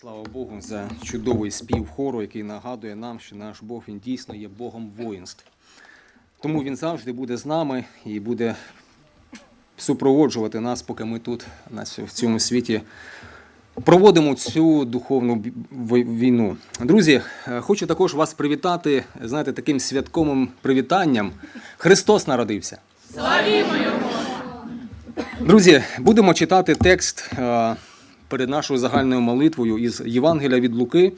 Слава Богу за чудовий спів хору, який нагадує нам, що наш Бог він дійсно є Богом воїнств. Тому він завжди буде з нами і буде супроводжувати нас, поки ми тут, в цьому світі, проводимо цю духовну війну. Друзі, е, хочу також вас привітати, знаєте, таким святковим привітанням. Христос народився. Друзі, будемо читати текст е, перед нашою загальною молитвою із Євангелія від Луки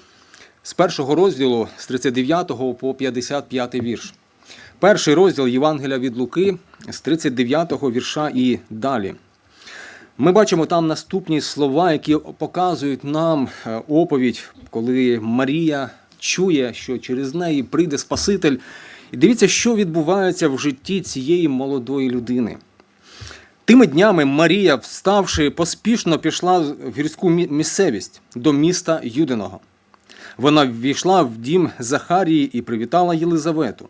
з першого розділу з 39 по 55 вірш. Перший розділ Євангелія від Луки з 39 вірша і далі. Ми бачимо там наступні слова, які показують нам е, оповідь, коли Марія чує, що через неї прийде Спаситель. І дивіться, що відбувається в житті цієї молодої людини. Тими днями Марія, вставши, поспішно пішла в гірську місцевість до міста Юдиного. Вона ввійшла в дім Захарії і привітала Єлизавету.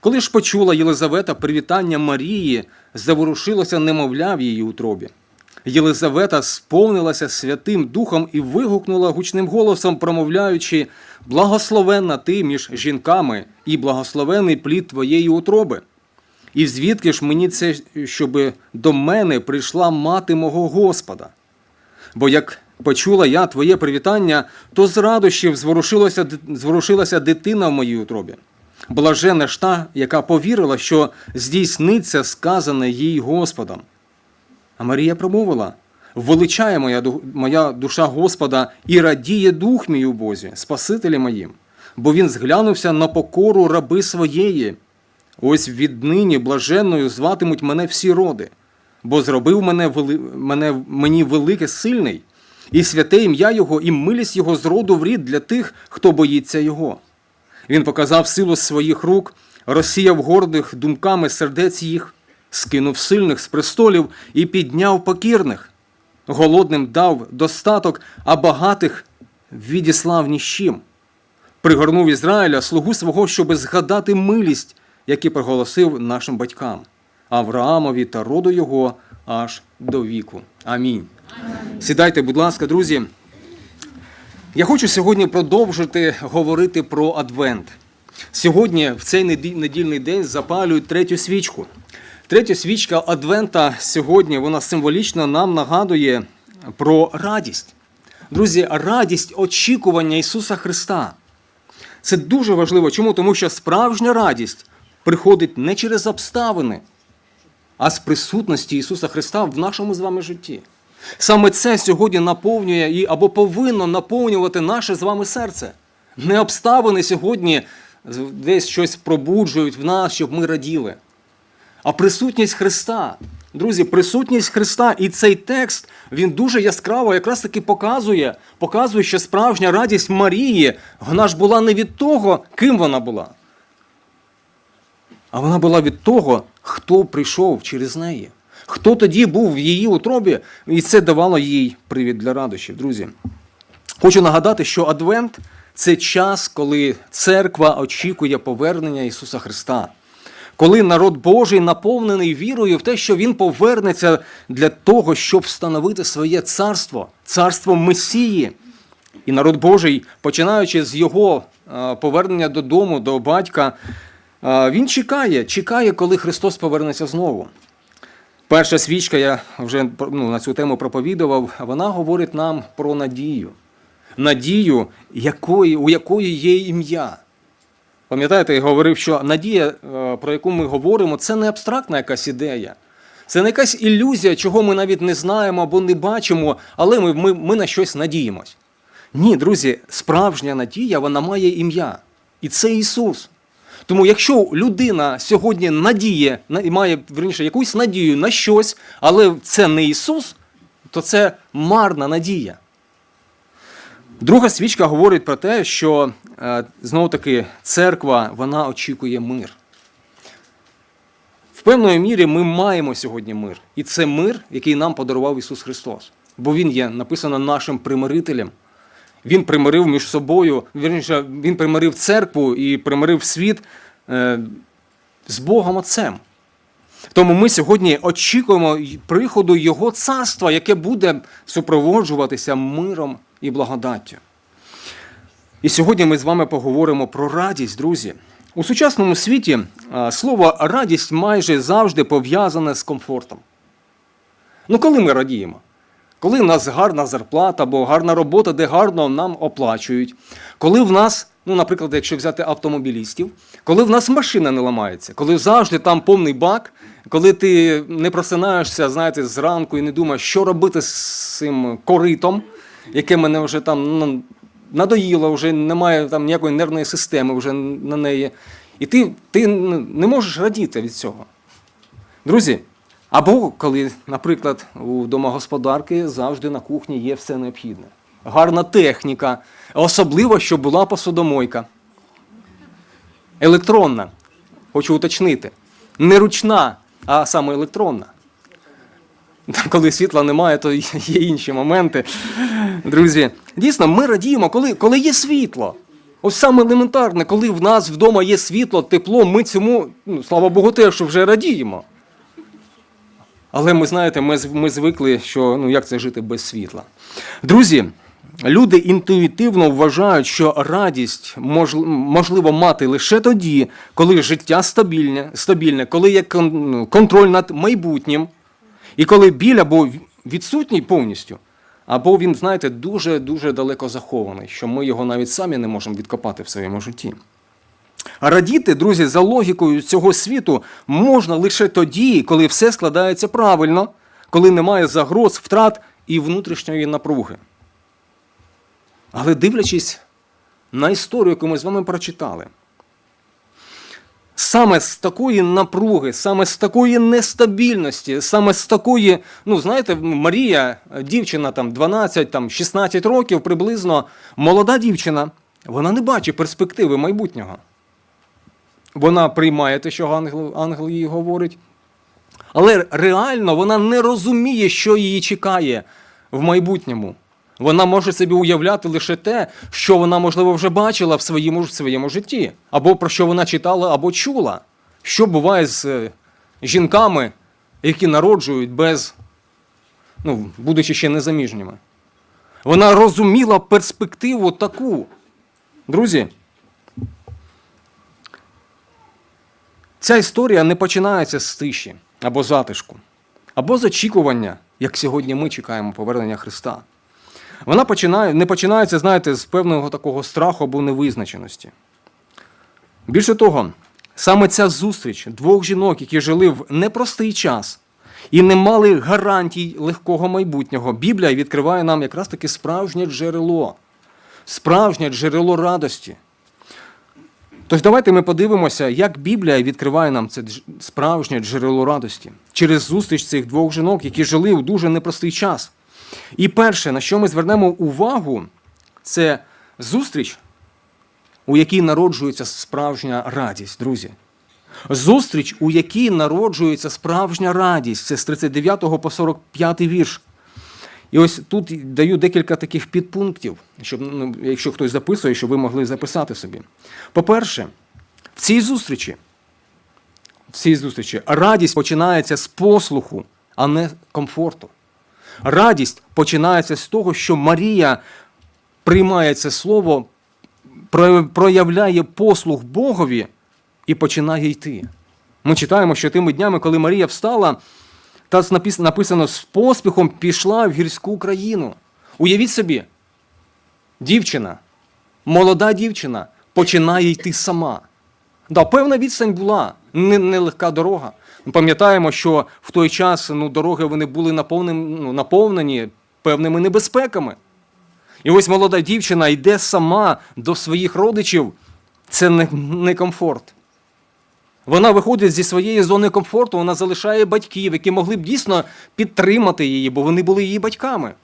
Коли ж почула Єлизавета привітання Марії, заворушилося немовля в її утробі. Єлизавета сповнилася Святим Духом і вигукнула гучним голосом, промовляючи: Благословенна ти між жінками, і благословений плід твоєї утроби. І звідки ж мені це, щоб до мене прийшла мати мого Господа? Бо як почула я твоє привітання, то з радощів зворушилася, зворушилася дитина в моїй утробі. Блажена ж та, яка повірила, що здійсниться сказане їй Господом. А Марія промовила: величає моя, моя душа Господа і радіє дух мій у Бозі, Спасителі моїм, бо він зглянувся на покору раби своєї. Ось віднині блаженною зватимуть мене всі роди, бо зробив мене, вели... мене мені велике сильний, і святе ім'я Його, і милість Його з роду в рід для тих, хто боїться Його. Він показав силу своїх рук, розсіяв гордих думками сердець їх, скинув сильних з престолів і підняв покірних. Голодним дав достаток, а багатих відіслав ні з чим. Пригорнув Ізраїля слугу свого, щоби згадати милість, які проголосив нашим батькам, Авраамові та роду його аж до віку. Амінь. Сідайте, будь ласка, друзі. Я хочу сьогодні продовжити говорити про Адвент. Сьогодні, в цей недільний день, запалюють третю свічку. Третя свічка Адвента сьогодні вона символічно нам нагадує про радість. Друзі, радість очікування Ісуса Христа. Це дуже важливо. Чому? Тому що справжня радість приходить не через обставини, а з присутності Ісуса Христа в нашому з вами житті. Саме це сьогодні наповнює і або повинно наповнювати наше з вами серце. Не обставини сьогодні десь щось пробуджують в нас, щоб ми раділи. А присутність Христа. Друзі, присутність Христа і цей текст він дуже яскраво якраз таки показує, показує, що справжня радість Марії вона ж була не від того, ким вона була, а вона була від того, хто прийшов через неї. Хто тоді був в її утробі, і це давало їй привід для радощів, друзі. Хочу нагадати, що Адвент це час, коли церква очікує повернення Ісуса Христа. Коли народ Божий наповнений вірою в те, що Він повернеться для того, щоб встановити своє царство, царство Месії. І народ Божий, починаючи з його е, повернення додому, до батька, він чекає, чекає, коли Христос повернеться знову. Перша свічка, я вже ну, на цю тему проповідував, вона говорить нам про надію. Надію, якої, у якої є ім'я. Пам'ятаєте, я говорив, що надія, е, про яку ми говоримо, це не абстрактна якась ідея. Це не якась ілюзія, чого ми навіть не знаємо або не бачимо, але ми, ми, ми на щось надіємось. Ні, друзі, справжня надія, вона має ім'я. І це Ісус. Тому якщо людина сьогодні надіє, має верніше, якусь надію на щось, але це не Ісус, то це марна надія. Друга свічка говорить про те, що е, знову таки церква вона очікує мир. В певної мірі ми маємо сьогодні мир. І це мир, який нам подарував Ісус Христос. Бо Він є написано нашим примирителем. Він примирив між собою, вірніше, він примирив церкву і примирив світ е, з Богом Отцем. Тому ми сьогодні очікуємо приходу Його царства, яке буде супроводжуватися миром і благодаттю. І сьогодні ми з вами поговоримо про радість, друзі. У сучасному світі слово радість майже завжди пов'язане з комфортом. Ну, коли ми радіємо? Коли в нас гарна зарплата або гарна робота, де гарно нам оплачують, коли в нас, ну, наприклад, якщо взяти автомобілістів, коли в нас машина не ламається, коли завжди там повний бак, коли ти не просинаєшся, знаєте, зранку і не думаєш, що робити з цим коритом, яке мене вже там ну, надоїло, вже немає там ніякої нервної системи вже на неї. І ти, ти не можеш радіти від цього. Друзі, або коли, наприклад, у домогосподарки завжди на кухні є все необхідне. Гарна техніка, особливо, щоб була посудомойка. Електронна, хочу уточнити. Не ручна, а саме електронна. Коли світла немає, то є інші моменти. Друзі, дійсно, ми радіємо, коли, коли є світло. Ось саме елементарне, коли в нас вдома є світло, тепло, ми цьому, ну, слава Богу, теж що вже радіємо. Але ми знаєте, ми, ми звикли, що ну як це жити без світла. Друзі, люди інтуїтивно вважають, що радість мож- можливо мати лише тоді, коли життя стабільне, стабільне коли є ну, контроль над майбутнім, і коли біль або відсутній повністю, або він, знаєте, дуже-дуже далеко захований, що ми його навіть самі не можемо відкопати в своєму житті. Радіти, друзі, за логікою цього світу можна лише тоді, коли все складається правильно, коли немає загроз, втрат і внутрішньої напруги. Але дивлячись на історію, яку ми з вами прочитали, саме з такої напруги, саме з такої нестабільності, саме з такої, ну знаєте, Марія, дівчина там 12, там 16 років приблизно, молода дівчина, вона не бачить перспективи майбутнього. Вона приймає те, що ангел, ангел їй говорить. Але реально вона не розуміє, що її чекає в майбутньому. Вона може собі уявляти лише те, що вона, можливо, вже бачила в своєму, в своєму житті, або про що вона читала, або чула. Що буває з е, жінками, які народжують без, ну, будучи ще незаміжніми. Вона розуміла перспективу таку. Друзі, Ця історія не починається з тиші або затишку, або з очікування, як сьогодні ми чекаємо повернення Христа. Вона починає, не починається, знаєте, з певного такого страху або невизначеності. Більше того, саме ця зустріч двох жінок, які жили в непростий час і не мали гарантій легкого майбутнього, Біблія відкриває нам якраз таки справжнє джерело, справжнє джерело радості. Тож давайте ми подивимося, як Біблія відкриває нам це справжнє джерело радості через зустріч цих двох жінок, які жили у дуже непростий час. І перше, на що ми звернемо увагу, це зустріч, у якій народжується справжня радість, друзі. Зустріч, у якій народжується справжня радість. Це з 39 по 45 вірш. І ось тут даю декілька таких підпунктів, щоб, ну, якщо хтось записує, щоб ви могли записати собі. По-перше, в цій зустрічі, в цій зустрічі радість починається з послуху, а не комфорту. Радість починається з того, що Марія приймає це слово, проявляє послух Богові і починає йти. Ми читаємо, що тими днями, коли Марія встала, та написано з поспіхом пішла в гірську країну. Уявіть собі, дівчина, молода дівчина починає йти сама. Да, певна відстань була, не- нелегка дорога. Ми пам'ятаємо, що в той час ну, дороги вони були наповнені, ну, наповнені певними небезпеками. І ось молода дівчина йде сама до своїх родичів. Це не, не комфорт. Вона виходить зі своєї зони комфорту, вона залишає батьків, які могли б дійсно підтримати її, бо вони були її батьками.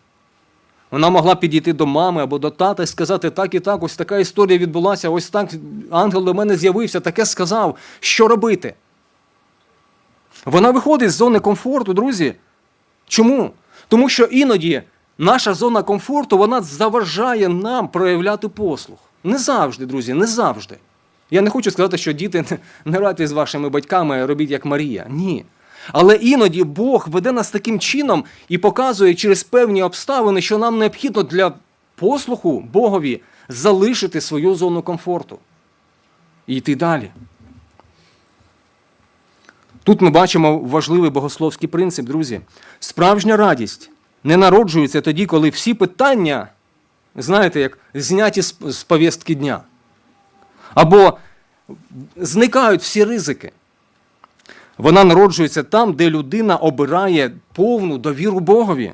Вона могла підійти до мами або до тата і сказати, так і так, ось така історія відбулася, ось так ангел до мене з'явився, таке сказав, що робити. Вона виходить з зони комфорту, друзі. Чому? Тому що іноді наша зона комфорту вона заважає нам проявляти послух. Не завжди, друзі, не завжди. Я не хочу сказати, що діти не- радьте з вашими батьками, робіть як Марія. Ні. Але іноді Бог веде нас таким чином і показує через певні обставини, що нам необхідно для послуху Богові залишити свою зону комфорту і йти далі. Тут ми бачимо важливий богословський принцип, друзі. Справжня радість не народжується тоді, коли всі питання, знаєте, як зняті з повістки дня. Або зникають всі ризики. Вона народжується там, де людина обирає повну довіру Богові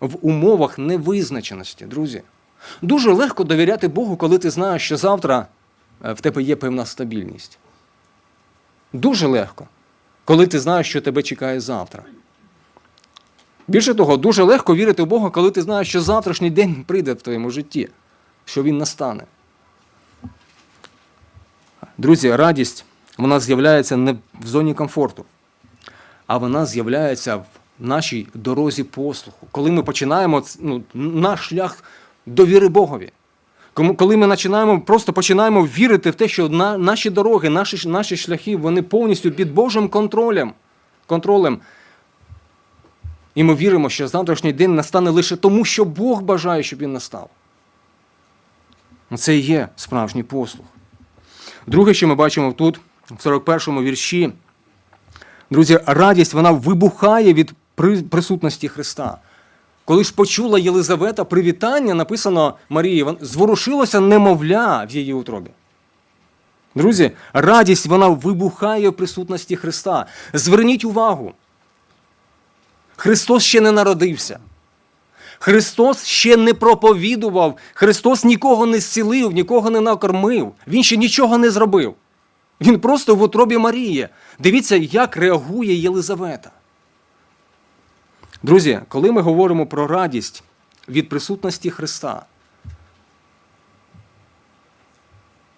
в умовах невизначеності, друзі. Дуже легко довіряти Богу, коли ти знаєш, що завтра е, в тебе є певна стабільність. Дуже легко, коли ти знаєш, що тебе чекає завтра. Більше того, дуже легко вірити в Бога, коли ти знаєш, що завтрашній день прийде в твоєму житті, що він настане. Друзі, радість вона з'являється не в зоні комфорту, а вона з'являється в нашій дорозі послуху. Коли ми починаємо ну, наш шлях довіри Богові. Коли ми починаємо, просто починаємо вірити в те, що на, наші дороги, наші, наші шляхи, вони повністю під Божим контролем. контролем. І ми віримо, що завтрашній день настане лише тому, що Бог бажає, щоб він настав. Це і є справжній послух. Друге, що ми бачимо тут, в 41-му вірші, друзі, радість вона вибухає від присутності Христа. Коли ж почула Єлизавета привітання, написано Марії, зворушилося немовля в її утробі. Друзі, радість вона вибухає в присутності Христа. Зверніть увагу. Христос ще не народився. Христос ще не проповідував, Христос нікого не зцілив, нікого не накормив. Він ще нічого не зробив. Він просто в утробі Марії. Дивіться, як реагує Єлизавета. Друзі, коли ми говоримо про радість від присутності Христа,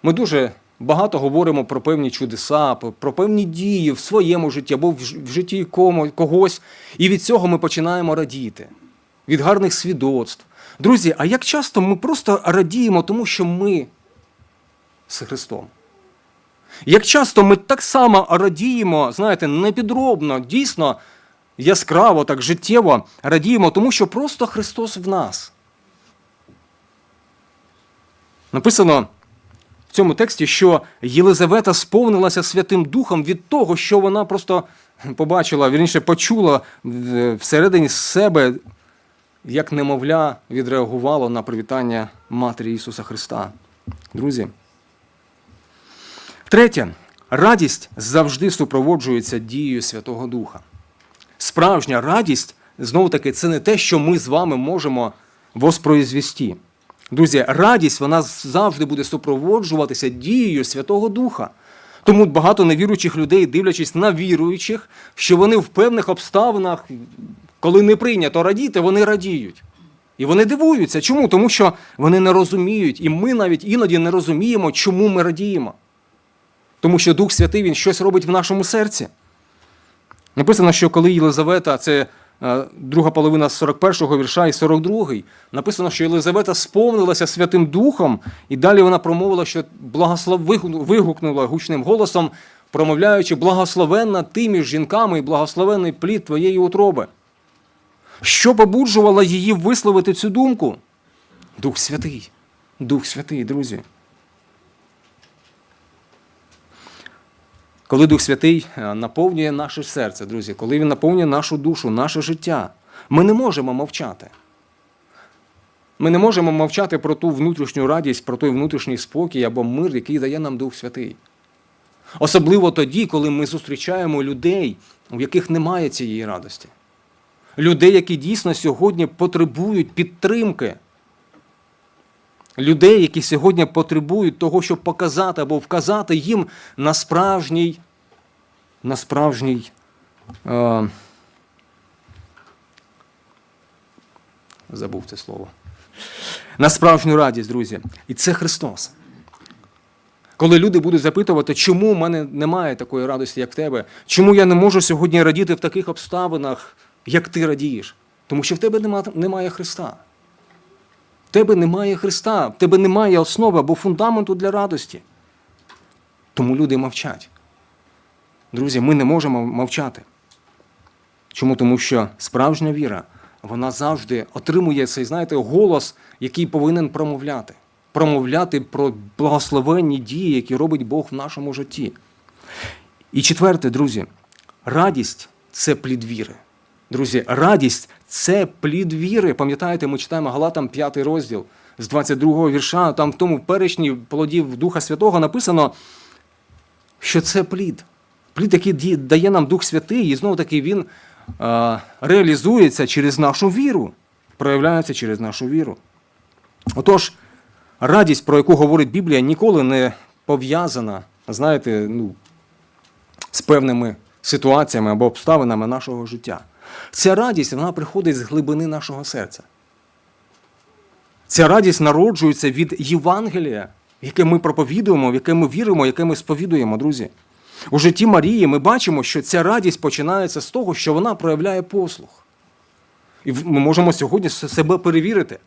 ми дуже багато говоримо про певні чудеса, про певні дії в своєму житті або в житті когось. І від цього ми починаємо радіти, від гарних свідоцтв. Друзі, а як часто ми просто радіємо, тому що ми з Христом? Як часто ми так само радіємо, знаєте, непідробно, дійсно яскраво, так життєво радіємо, тому що просто Христос в нас. Написано в цьому тексті, що Єлизавета сповнилася Святим Духом від того, що вона просто побачила, вірніше почула всередині себе, як немовля відреагувало на привітання Матері Ісуса Христа. Друзі. Третє. Радість завжди супроводжується дією Святого Духа. Справжня радість, знову таки, це не те, що ми з вами можемо воспроізвісти. Друзі, радість вона завжди буде супроводжуватися дією Святого Духа. Тому багато невіруючих людей, дивлячись на віруючих, що вони в певних обставинах, коли не прийнято радіти, вони радіють. І вони дивуються. Чому? Тому що вони не розуміють, і ми навіть іноді не розуміємо, чому ми радіємо. Тому що Дух Святий Він щось робить в нашому серці. Написано, що коли Єлизавета, це е, друга половина 41-го вірша і 42-й, написано, що Єлизавета сповнилася Святим Духом, і далі вона промовила, що благослов... вигукнула гучним голосом, промовляючи, благословенна ти між жінками і благословенний плід твоєї утроби. Що побуджувало її висловити цю думку? Дух Святий. Дух Святий, друзі. Коли Дух Святий е, наповнює наше серце, друзі, коли Він наповнює нашу душу, наше життя, ми не можемо мовчати. Ми не можемо мовчати про ту внутрішню радість, про той внутрішній спокій або мир, який дає нам Дух Святий. Особливо тоді, коли ми зустрічаємо людей, у яких немає цієї радості. Людей, які дійсно сьогодні потребують підтримки. Людей, які сьогодні потребують того, щоб показати або вказати їм на справжній, на справжній е, забув це слово. На справжню радість, друзі. І це Христос. Коли люди будуть запитувати, чому в мене немає такої радості, як в тебе, чому я не можу сьогодні радіти в таких обставинах, як ти радієш? Тому що в тебе нема, немає Христа. В тебе немає Христа, в тебе немає основи або фундаменту для радості. Тому люди мовчать. Друзі, ми не можемо мовчати. Чому? Тому що справжня віра вона завжди отримує цей, знаєте, голос, який повинен промовляти. Промовляти про благословенні дії, які робить Бог в нашому житті. І четверте, друзі, радість це плід віри. Друзі, радість це плід віри. Пам'ятаєте, ми читаємо Галатам 5 розділ з 22 вірша. Там в тому перечні плодів Духа Святого написано, що це плід. Плід, який дає нам Дух Святий, і знову таки він е, реалізується через нашу віру, проявляється через нашу віру. Отож, радість, про яку говорить Біблія, ніколи не пов'язана, знаєте, ну, з певними ситуаціями або обставинами нашого життя. Ця радість вона приходить з глибини нашого серця. Ця радість народжується від Євангелія, яке ми проповідуємо, в яке ми віримо, яке ми сповідуємо, друзі. У житті Марії ми бачимо, що ця радість починається з того, що вона проявляє послух. І ми можемо сьогодні себе перевірити.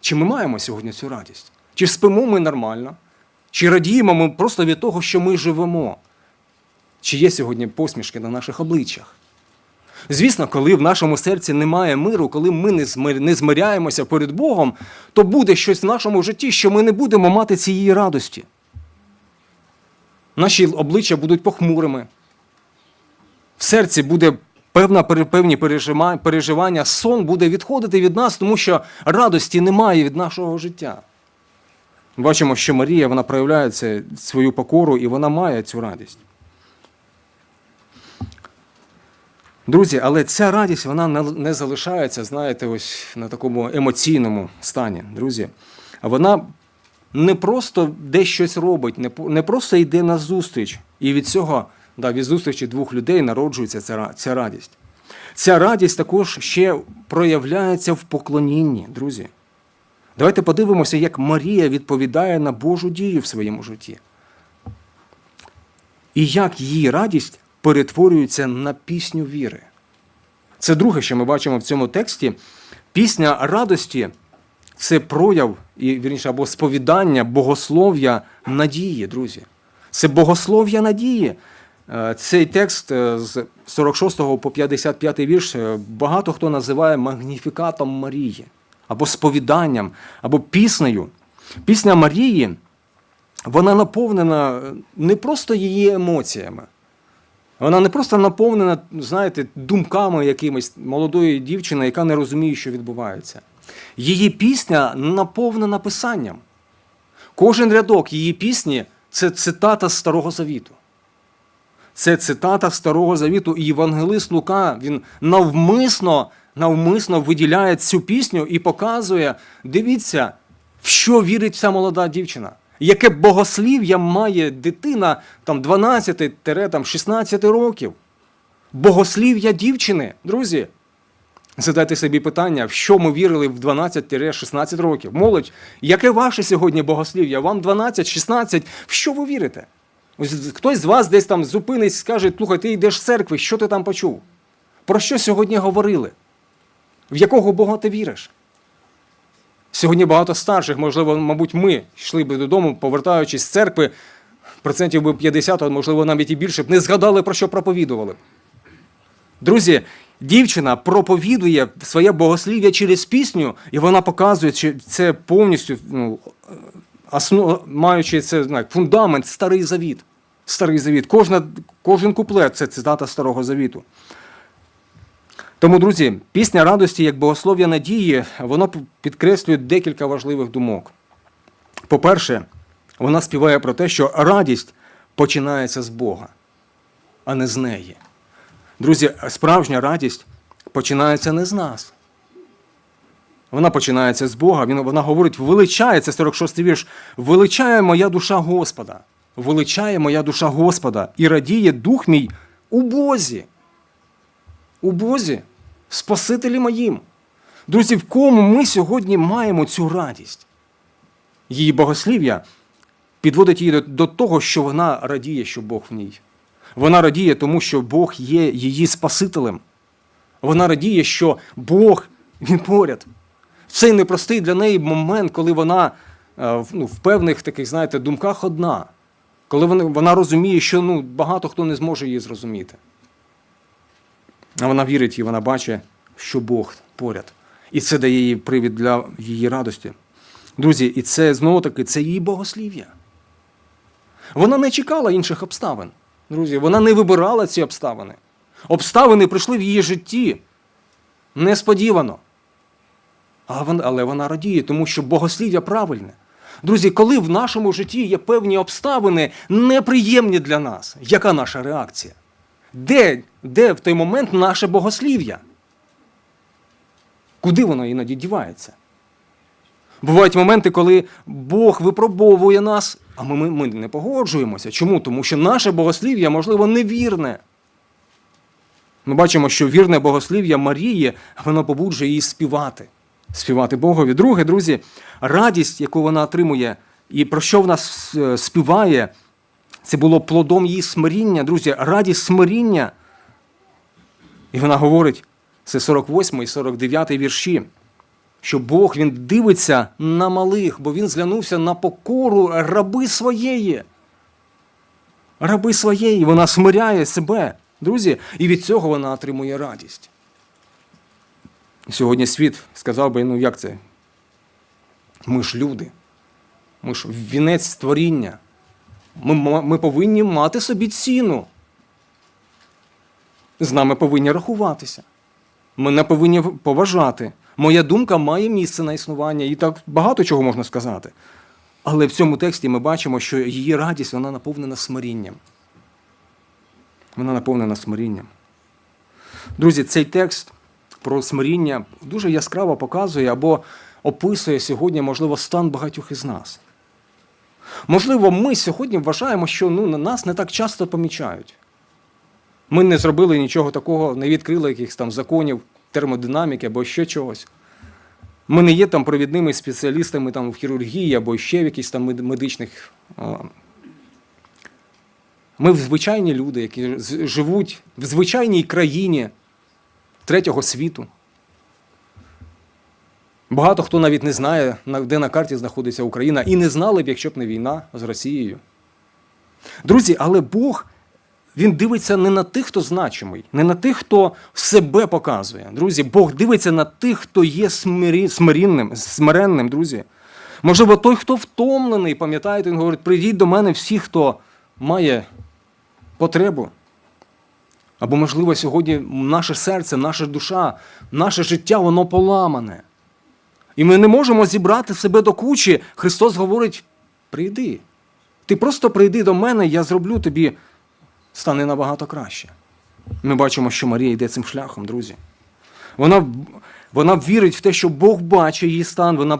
Чи ми маємо сьогодні цю радість? Чи спимо ми нормально? Чи радіємо ми просто від того, що ми живемо? Чи є сьогодні посмішки на наших обличчях? Звісно, коли в нашому серці немає миру, коли ми не змир- не змиряємося перед Богом, то буде щось в нашому житті, що ми не будемо мати цієї радості. Наші обличчя будуть похмурими. В серці буде певна, певні переживання, сон буде відходити від нас, тому що радості немає від нашого життя. Бачимо, що Марія вона проявляє свою покору і вона має цю радість. Друзі, але ця радість вона не- залишається, знаєте, ось на такому емоційному стані, друзі. Вона не просто десь щось робить, не, просто йде на зустріч. І від цього, да, від зустрічі двох людей народжується ця, ця радість. Ця радість також ще проявляється в поклонінні, друзі. Давайте подивимося, як Марія відповідає на Божу дію в своєму житті. І як її радість перетворюється на пісню віри. Це друге, що ми бачимо в цьому тексті. Пісня радості це прояв, і, вірніше, або сповідання богослов'я надії, друзі. Це богослов'я надії. Е, Цей текст е, з 46 по 55 вірш е, багато хто називає магніфікатом Марії, або сповіданням, або піснею. Пісня Марії вона наповнена не просто її емоціями. Вона не просто наповнена, знаєте, думками якимись молодої дівчини, яка не розуміє, що відбувається. Її пісня наповнена писанням. Кожен рядок її пісні це цитата Старого Завіту. Це цитата Старого Завіту, і Євангелист Лука він навмисно, навмисно виділяє цю пісню і показує: дивіться, в що вірить ця молода дівчина. Яке богослів'я має дитина там 12-16 років? Богослів'я дівчини, друзі. Задайте собі питання, в що ми вірили в 12-16 років. Молодь, яке ваше сьогодні богослів'я? Вам 12-16, в що ви вірите? Ось хтось з вас десь там зупинить, скаже, слухай, ти йдеш з церкви, що ти там почув? Про що сьогодні говорили? В якого Бога ти віриш? Сьогодні багато старших, можливо, мабуть, ми йшли би додому, повертаючись з церкви, процентів би 50, а можливо, навіть і більше, б не згадали, про що проповідували. Друзі, дівчина проповідує своє богослів'я через пісню, і вона показує, що це повністю, ну, основ, маючи це знає, фундамент, старий завіт. Старий завіт. Кожна, кожен куплет це цитата Старого Завіту. Тому, друзі, пісня радості як богослов'я надії, воно підкреслює декілька важливих думок. По-перше, вона співає про те, що радість починається з Бога, а не з неї. Друзі, справжня радість починається не з нас. Вона починається з Бога. Вона говорить, величає, це 46-й вірш, величає моя душа Господа. Величає моя душа Господа і радіє дух мій у Бозі. У Бозі, Спасителі моїм. Друзі, в кому ми сьогодні маємо цю радість? Її богослів'я підводить її до, того, що вона радіє, що Бог в ній. Вона радіє тому, що Бог є її Спасителем. Вона радіє, що Бог він поряд. В цей непростий для неї момент, коли вона е, ну, в певних таких, знаєте, думках одна, коли вона розуміє, що ну, багато хто не зможе її зрозуміти. А вона вірить і вона бачить що Бог поряд. І це дає їй привід для її радості. Друзі, і це знову таки це її богослів'я. Вона не чекала інших обставин. Друзі, вона не вибирала ці обставини. Обставини прийшли в її житті несподівано. Але вона, радіє, тому що богослів'я правильне. Друзі, коли в нашому житті є певні обставини неприємні для нас, яка наша реакція? Де, де в той момент наше богослів'я? Куди воно іноді дівається? Бувають моменти, коли Бог випробовує нас, а ми, ми, не погоджуємося. Чому? Тому що наше богослів'я, можливо, невірне. Ми бачимо, що вірне богослів'я Марії, воно побуджує її співати. Співати Богові. Друге, друзі, радість, яку вона отримує, і про що вона співає, це було плодом її смиріння, друзі, радість смиріння. І вона говорить, це 48 і 49 вірші, що Бог він дивиться на малих, бо він зглянувся на покору раби своєї. Раби своєї, вона смиряє себе, друзі, і від цього вона отримує радість. Сьогодні світ сказав би, ну як це? Ми ж люди, ми ж вінець створіння. Ми, ми повинні мати собі ціну. З нами повинні рахуватися. Мене повинні поважати. Моя думка має місце на існування, і так багато чого можна сказати. Але в цьому тексті ми бачимо, що її радість вона наповнена смирінням. Вона наповнена смирінням. Друзі, цей текст про смиріння дуже яскраво показує або описує сьогодні, можливо, стан багатьох із нас. Можливо, ми сьогодні вважаємо, що ну, на нас не так часто помічають. Ми не зробили нічого такого, не відкрили якихось там законів термодинаміки або ще чогось. Ми не є там провідними спеціалістами там, в хірургії або ще в якихось там медичних. Ми звичайні люди, які живуть в звичайній країні третього світу. Багато хто навіть не знає, де на карті знаходиться Україна, і не знали б, якщо б не війна з Росією. Друзі, але Бог він дивиться не на тих, хто значимий, не на тих, хто себе показує. Друзі, Бог дивиться на тих, хто є смирі, смирінним, смиренним, друзі. Можливо, той, хто втомлений, пам'ятаєте, він говорить: прийдіть до мене всі, хто має потребу. Або, можливо, сьогодні наше серце, наша душа, наше життя, воно поламане. І ми не можемо зібрати себе до кучі. Христос говорить: прийди. Ти просто прийди до мене, я зроблю тобі стане набагато краще. Ми бачимо, що Марія йде цим шляхом, друзі. Вона, вона вірить в те, що Бог бачить її стан. Вона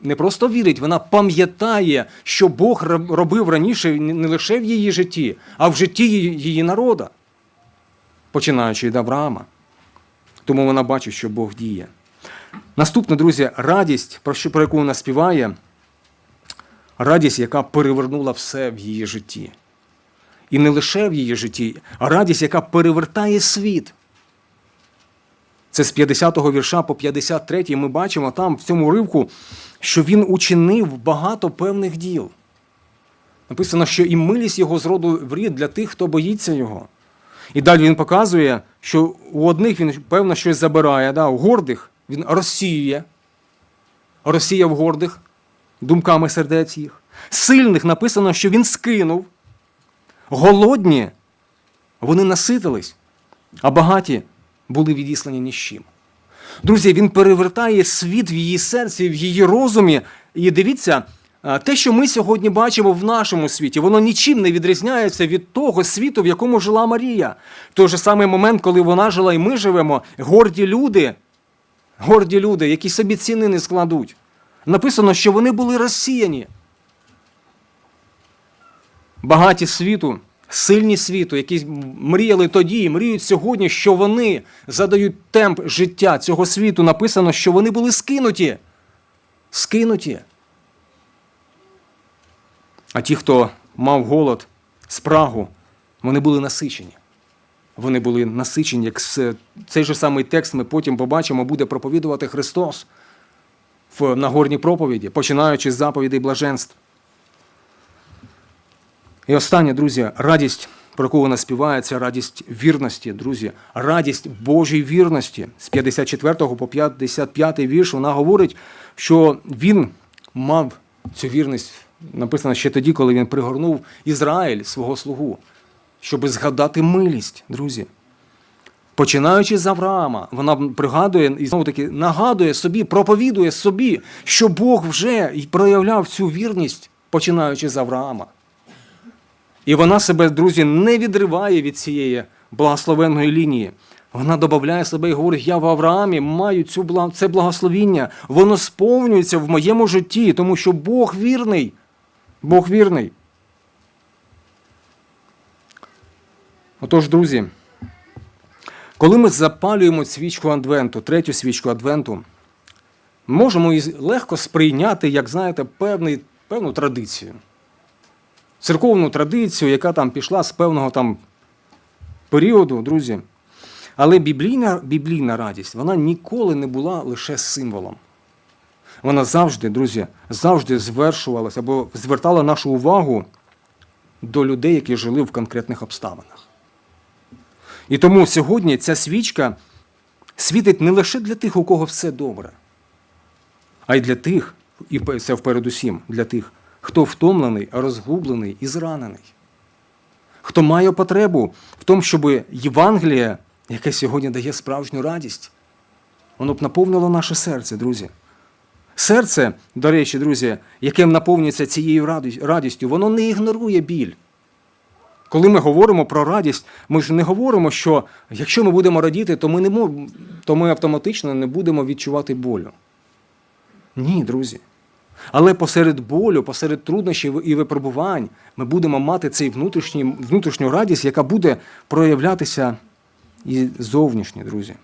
не просто вірить, вона пам'ятає, що Бог робив раніше не лише в її житті, а в житті її, народа, починаючи від Авраама. Тому вона бачить, що Бог діє. Наступне, друзі, радість, про, що, про яку вона співає, радість, яка перевернула все в її житті. І не лише в її житті, а радість, яка перевертає світ. Це з 50-го вірша по 53-й ми бачимо там, в цьому уривку, що він учинив багато певних діл. Написано, що і милість його з роду в рід для тих, хто боїться його. І далі він показує, що у одних він, певно, щось забирає, да, у гордих він розсіює, розсіяв гордих думками сердець їх. Сильних написано, що він скинув. Голодні, вони наситились, а багаті були відіслані ні з чим. Друзі, він перевертає світ в її серці, в її розумі. І дивіться, те, що ми сьогодні бачимо в нашому світі, воно нічим не відрізняється від того світу, в якому жила Марія. В той же самий момент, коли вона жила і ми живемо, горді люди, горді люди, які собі ціни не складуть. Написано, що вони були розсіяні багаті світу, сильні світу, які мріяли тоді і мріють сьогодні, що вони задають темп життя цього світу. Написано, що вони були скинуті. Скинуті. А ті, хто мав голод, спрагу, вони були насичені. Вони були насичені, як цей же самий текст ми потім побачимо, буде проповідувати Христос в Нагорній проповіді, починаючи з заповідей блаженств. І останнє, друзі, радість про яку вона співає, це радість вірності, друзі, радість Божій вірності. З 54 по 55 вірш вона говорить, що він мав цю вірність, написано ще тоді, коли він пригорнув Ізраїль свого слугу, щоб згадати милість, друзі. Починаючи з Авраама, вона пригадує і знову таки нагадує собі, проповідує собі, що Бог вже проявляв цю вірність, починаючи з Авраама. І вона себе, друзі, не відриває від цієї благословенної лінії. Вона додає себе і говорить: я в Авраамі маю цю це благословіння, воно сповнюється в моєму житті, тому що Бог вірний. Бог вірний. Отож, друзі, коли ми запалюємо свічку Адвенту, третю свічку Адвенту, можемо її легко сприйняти, як знаєте, певний, певну традицію. Церковну традицію, яка там пішла з певного там періоду, друзі. Але біблійна, біблійна радість, вона ніколи не була лише символом. Вона завжди, друзі, завжди звершувалася або звертала нашу увагу до людей, які жили в конкретних обставинах. І тому сьогодні ця свічка світить не лише для тих, у кого все добре, а й для тих, і це впередусім для тих, хто втомлений, розгублений і зранений, хто має потребу в тому, щоб Євангеліє, яке сьогодні дає справжню радість, воно б наповнило наше серце, друзі. Серце, до речі, друзі, яке наповнюється цією радістю, воно не ігнорує біль. Коли ми говоримо про радість, ми ж не говоримо, що якщо ми будемо радіти, то ми, не мо- то ми автоматично не будемо відчувати болю. Ні, друзі. Але посеред болю, посеред труднощів і випробувань ми будемо мати цей внутрішній, внутрішню радість, яка буде проявлятися і зовнішні, друзі.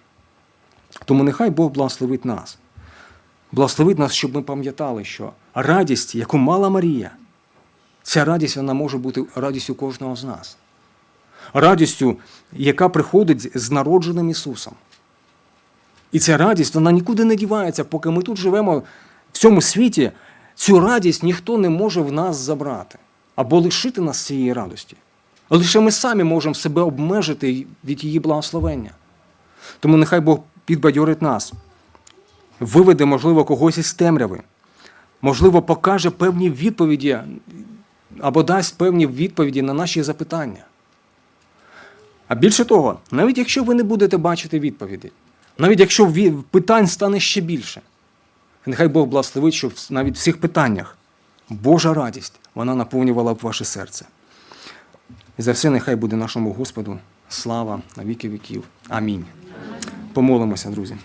Тому нехай Бог благословить нас. Благословить нас, щоб ми пам'ятали, що радість, яку мала Марія, ця радість вона може бути радістю кожного з нас. Радістю, яка приходить з народженим Ісусом. І ця радість вона нікуди не дівається, поки ми тут живемо в цьому світі, цю радість ніхто не може в нас забрати або лишити нас цієї радості. Лише ми самі можемо себе обмежити від її благословення. Тому нехай Бог підбадьорить нас, виведе, можливо, когось із темряви, можливо, покаже певні відповіді або дасть певні відповіді на наші запитання. А більше того, навіть якщо ви не будете бачити відповіді, навіть якщо питань стане ще більше, нехай Бог благословить, щоб навіть в цих питаннях Божа радість вона наповнювала б ваше серце. І за все нехай буде нашому Господу слава на віки віків. Амінь. Помолимося, друзі.